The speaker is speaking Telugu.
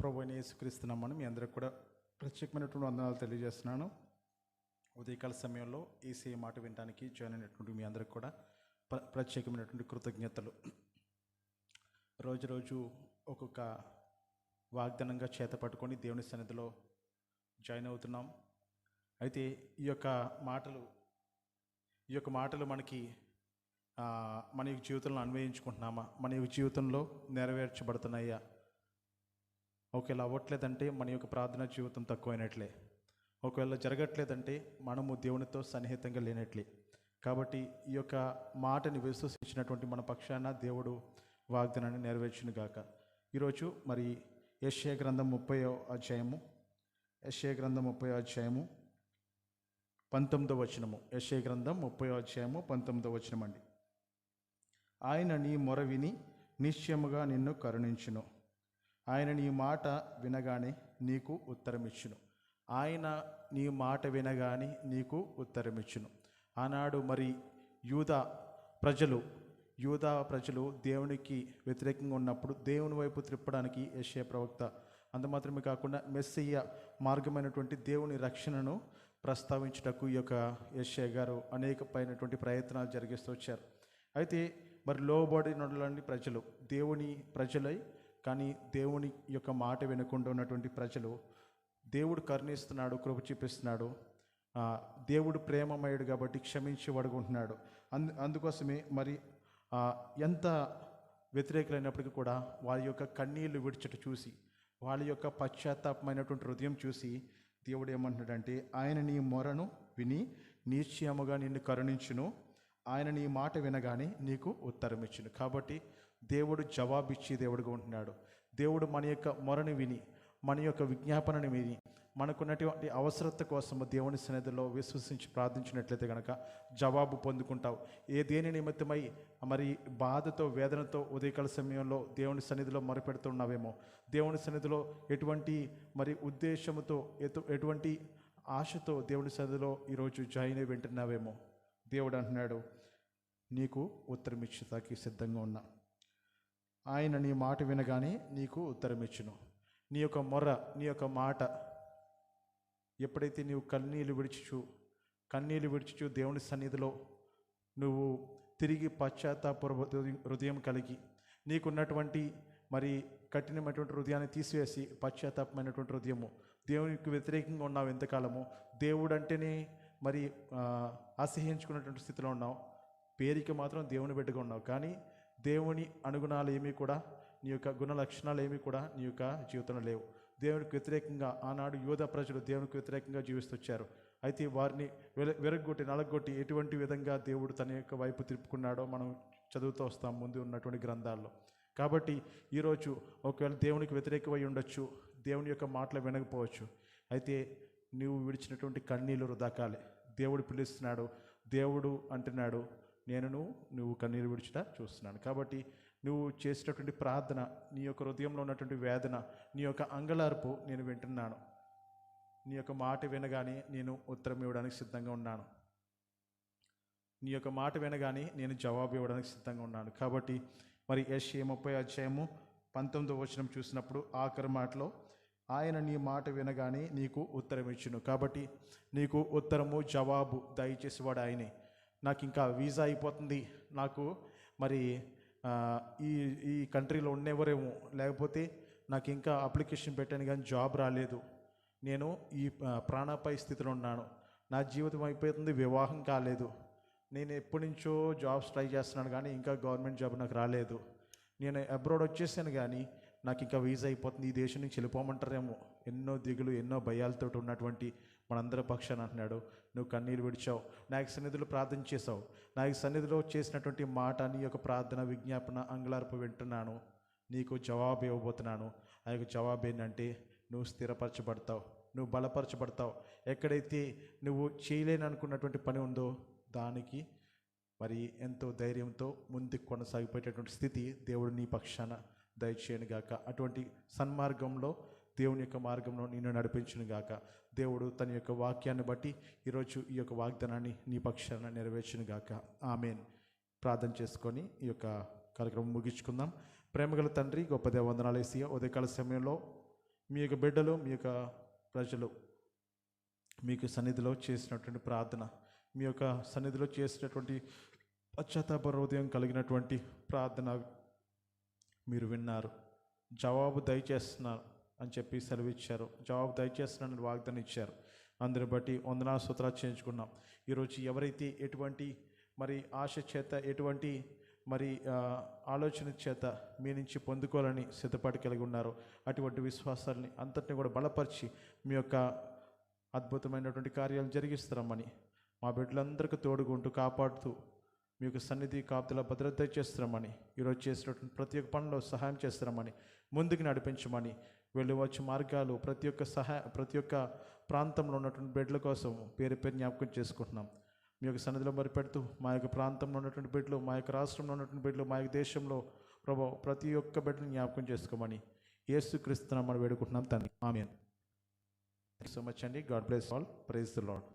ప్రభు అయిన యేసుక్రీస్తున్నామని మీ అందరికి కూడా ప్రత్యేకమైనటువంటి వందనాలు తెలియజేస్తున్నాను. ఉదయకాల సమయంలో ఏసీ మాట వినడానికి జాయిన్ అయినటువంటి మీ అందరికి కూడా ప్ర- ప్రత్యేకమైనటువంటి కృతజ్ఞతలు. రోజు రోజు ఒక్కొక్క వాగ్దానంగా చేత పట్టుకొని దేవుని సన్నిధిలో జాయిన్ అవుతున్నాం. అయితే ఈ యొక్క మాటలు ఈ యొక్క మాటలు మనకి మన యొక్క జీవితంలో అన్వయించుకుంటున్నామా? మన యొక్క జీవితంలో నెరవేర్చబడుతున్నాయా? ఒకవేళ అవ్వట్లేదంటే మన యొక్క ప్రార్థనా జీవితం తక్కువైనట్లే. ఒకవేళ జరగట్లేదంటే మనము దేవునితో సన్నిహితంగా లేనట్లే. కాబట్టి ఈ యొక్క మాటని విశ్వసించినటువంటి మన పక్షాన దేవుడు వాగ్దానాన్ని నెరవేర్చును గాక. ఈరోజు మరి యశ్య గ్రంథం ముప్పై అధ్యాయము యశ్య గ్రంథం ముప్పై అధ్యాయము పంతొమ్మిదో వచనము. యశ్య గ్రంథం ముప్పై అధ్యాయము పంతొమ్మిదో వచనం అండి ఆయన నీ మొర విని నిశ్చయముగా నిన్ను కరుణించును. ఆయన నీ మాట వినగానే నీకు ఉత్తరమిచ్చును. ఆయన నీ మాట వినగానే నీకు ఉత్తరమిచ్చును. ఆనాడు మరి యూదా ప్రజలు యూదా ప్రజలు దేవునికి వ్యతిరేకంగా ఉన్నప్పుడు దేవుని వైపు త్రిప్పడానికి యెషయా ప్రవక్త అంత మాత్రమే కాకుండా మెస్సయ్య మార్గమైనటువంటి దేవుని రక్షణను ప్రస్తావించుటకు ఈ యొక్క యెషయా గారు అనేకమైనటువంటి ప్రయత్నాలు జరిగిస్తూ వచ్చారు. అయితే మరి లోబడి లోబడినటువంటి ప్రజలు దేవుని ప్రజలై కానీ దేవుని యొక్క మాట వినకుండా ఉన్నటువంటి ప్రజలు దేవుడు కరుణిస్తున్నాడు కృప చూపిస్తున్నాడు. దేవుడు ప్రేమమయుడు కాబట్టి క్షమించి వడుకుంటున్నాడు అందు అందుకోసమే మరి ఎంత వ్యతిరేకులైనప్పటికీ కూడా వారి యొక్క కన్నీళ్ళు విడిచట చూసి వాళ్ళ యొక్క పశ్చాత్తాపమైనటువంటి హృదయం చూసి దేవుడు ఏమంటున్నాడంటే ఆయన నీ మొరను విని నిశ్చయముగా నిన్ను కరుణించును. ఆయన నీ మాట వినగానే నీకు ఉత్తరం ఇచ్చును. కాబట్టి దేవుడు జవాబిచ్చి దేవుడుగా ఉంటున్నాడు. దేవుడు మన యొక్క మొరని విని మన యొక్క విజ్ఞాపనని విని మనకున్నటువంటి అవసరత కోసము దేవుని సన్నిధిలో విశ్వసించి ప్రార్థించినట్లయితే కనుక జవాబు పొందుకుంటావు. ఏ దేని నిమిత్తమై మరి బాధతో వేదనతో ఉదయకాల సమయంలో దేవుని సన్నిధిలో మొరపెడుతున్నావేమో దేవుని సన్నిధిలో ఎటువంటి మరి ఉద్దేశముతో ఎటు ఎటువంటి ఆశతో దేవుని సన్నిధిలో ఈరోజు జాయిన్ అయి వింటున్నావేమో దేవుడు అంటున్నాడు నీకు ఉత్తరం ఇచ్చుతాకి సిద్ధంగా ఉన్నా. ఆయన నీ మాట వినగానే నీకు ఉత్తరం ఇచ్చును నీ యొక్క మొర్ర నీ యొక్క మాట ఎప్పుడైతే నీవు కన్నీళ్ళు విడిచిచు కన్నీళ్ళు విడిచిచు దేవుని సన్నిధిలో నువ్వు తిరిగి పశ్చాత్తాప హృదయం- హృదయం కలిగి నీకున్నటువంటి మరి కఠినమైనటువంటి హృదయాన్ని తీసివేసి పశ్చాత్తాపమైనటువంటి హృదయము దేవునికి వ్యతిరేకంగా ఉన్నావు ఎంతకాలము దేవుడు అంటేనే మరి ఆ, అసహించుకున్నటువంటి స్థితిలో ఉన్నావు. పేరుకి మాత్రం దేవుని బిడ్డగా ఉన్నావు. కానీ దేవుని అనుగుణాలు ఏమీ కూడా నీ యొక్క గుణ లక్షణాలు ఏమీ కూడా నీ యొక్క జీవితంలో లేవు. దేవునికి వ్యతిరేకంగా ఆనాడు యోధ ప్రజలు దేవునికి వ్యతిరేకంగా జీవిస్తొచ్చారు. అయితే వారిని వెల వెరగొట్టి నలగొట్టి ఎటువంటి విధంగా దేవుడు తన యొక్క వైపు తిప్పుకున్నాడో మనం చదువుతూ వస్తాం ముందు ఉన్నటువంటి గ్రంథాల్లో. కాబట్టి ఈరోజు ఒకవేళ దేవునికి వ్యతిరేకమై ఉండొచ్చు దేవుని యొక్క మాటలు వినకపోవచ్చు. అయితే నువ్వు విడిచినటువంటి కన్నీళ్ళు వృధాకాలే. దేవుడు పిలుస్తున్నాడు దేవుడు అంటున్నాడు నేను నువ్వు కన్నీరు విడిచిట చూస్తున్నాను. కాబట్టి నువ్వు చేసేటటువంటి ప్రార్థన నీ యొక్క హృదయంలో ఉన్నటువంటి వేదన నీ యొక్క అంగలార్పు నేను వింటున్నాను. నీ యొక్క మాట వినగానే నేను ఉత్తరం ఇవ్వడానికి సిద్ధంగా ఉన్నాను. నీ యొక్క మాట వినగానే నేను జవాబు ఇవ్వడానికి సిద్ధంగా ఉన్నాను. కాబట్టి మరి ఎస్ఏ ముప్పై అధ్యాయము పంతొమ్మిదో వచనం చూసినప్పుడు ఆఖరి మాటలో ఆయన నీ మాట వినగానే నీకు ఉత్తరం ఇచ్చును కాబట్టి నీకు ఉత్తరము జవాబు దయచేసి వాడు ఆయనే. నాకు ఇంకా వీసా అయిపోతుంది. నాకు మరి ఈ ఈ కంట్రీలో ఉండేవరేమో లేకపోతే నాకు ఇంకా అప్లికేషన్ పెట్టాను కానీ జాబ్ రాలేదు. నేను ఈ ప్రాణాపాయ స్థితిలో ఉన్నాను. నా జీవితం అయిపోతుంది వివాహం కాలేదు. నేను ఎప్పటి నుంచో జాబ్స్ ట్రై చేస్తున్నాను కానీ ఇంకా గవర్నమెంట్ జాబ్ నాకు రాలేదు. నేను అబ్రాడ్ వచ్చేసాను కానీ నాకు ఇంకా వీజా అయిపోతుంది ఈ దేశం నుంచి వెళ్ళిపోమంటారేమో. ఎన్నో దిగులు ఎన్నో భయాలతో ఉన్నటువంటి మనందరి పక్షాన్ని అంటున్నాడు. నువ్వు కన్నీళ్ళు విడిచావు నాకు సన్నిధిలో ప్రార్థన చేసావు నాకు సన్నిధిలో చేసినటువంటి మాట నీ యొక్క ప్రార్థన విజ్ఞాపన అంగలార్పు వింటున్నాను. నీకు జవాబు ఇవ్వబోతున్నాను. ఆ యొక్క జవాబు ఏంటంటే నువ్వు స్థిరపరచబడతావు నువ్వు బలపరచబడతావు. ఎక్కడైతే నువ్వు చేయలేని అనుకున్నటువంటి పని ఉందో దానికి మరి ఎంతో ధైర్యంతో ముందుకు కొనసాగిపోయేటటువంటి స్థితి దేవుడు నీ పక్షాన దయచేయను గాక. అటువంటి సన్మార్గంలో దేవుని యొక్క మార్గంలో నిన్ను నడిపించును గాక. దేవుడు తన యొక్క వాక్యాన్ని బట్టి ఈరోజు ఈ యొక్క వాగ్దానాన్ని నీ పక్షాన నెరవేర్చును గాక. ఆమెన్. ప్రార్థన చేసుకొని ఈ యొక్క కార్యక్రమం ముగించుకుందాం. ప్రేమగల తండ్రి గొప్ప దేవందనాలు వేసి ఉదయకాల సమయంలో మీ యొక్క బిడ్డలు మీ యొక్క ప్రజలు మీకు సన్నిధిలో చేసినటువంటి ప్రార్థన మీ యొక్క సన్నిధిలో చేసినటువంటి పశ్చాత్తాప హృదయం కలిగినటువంటి ప్రార్థన మీరు విన్నారు. జవాబు దయచేస్తున్నారు అని చెప్పి సెలవిచ్చారు. జవాబు దయచేస్తున్నానని వాగ్దానం ఇచ్చారు. అందరిని బట్టి వందనా సూత్రాలు చేయించుకున్నాం. ఈరోజు ఎవరైతే ఎటువంటి మరి ఆశ చేత ఎటువంటి మరి ఆలోచన చేత మీ నుంచి పొందుకోవాలని సిద్ధపాటు కలిగి ఉన్నారో అటువంటి విశ్వాసాలని అంతటిని కూడా బలపరిచి మీ యొక్క అద్భుతమైనటువంటి కార్యాలు జరిగిస్తారమ్మని మా బిడ్డలందరికీ తోడుగుంటూ కాపాడుతూ మీ యొక్క సన్నిధి కాపుదల భద్రత చేస్తున్నామని ఈరోజు చేసినటువంటి ప్రతి ఒక్క పనిలో సహాయం చేస్తున్నామని ముందుకు నడిపించమని వెళ్ళి వచ్చే మార్గాలు ప్రతి ఒక్క సహాయ ప్రతి ఒక్క ప్రాంతంలో ఉన్నటువంటి బిడ్డల కోసం పేరు పేరు జ్ఞాపకం చేసుకుంటున్నాం. మీ యొక్క సన్నిధిలో మరి పెడుతూ మా యొక్క ప్రాంతంలో ఉన్నటువంటి బిడ్డలు మా యొక్క రాష్ట్రంలో ఉన్నటువంటి బిడ్డలు మా యొక్క దేశంలో ప్రభావ ప్రతి ఒక్క బిడ్డను జ్ఞాపకం చేసుకోమని యేసు క్రీస్తున్నామని వేడుకుంటున్నాం తండ్రి. ఆమెన్. సో మచ్ అండి. God bless all. Praise the Lord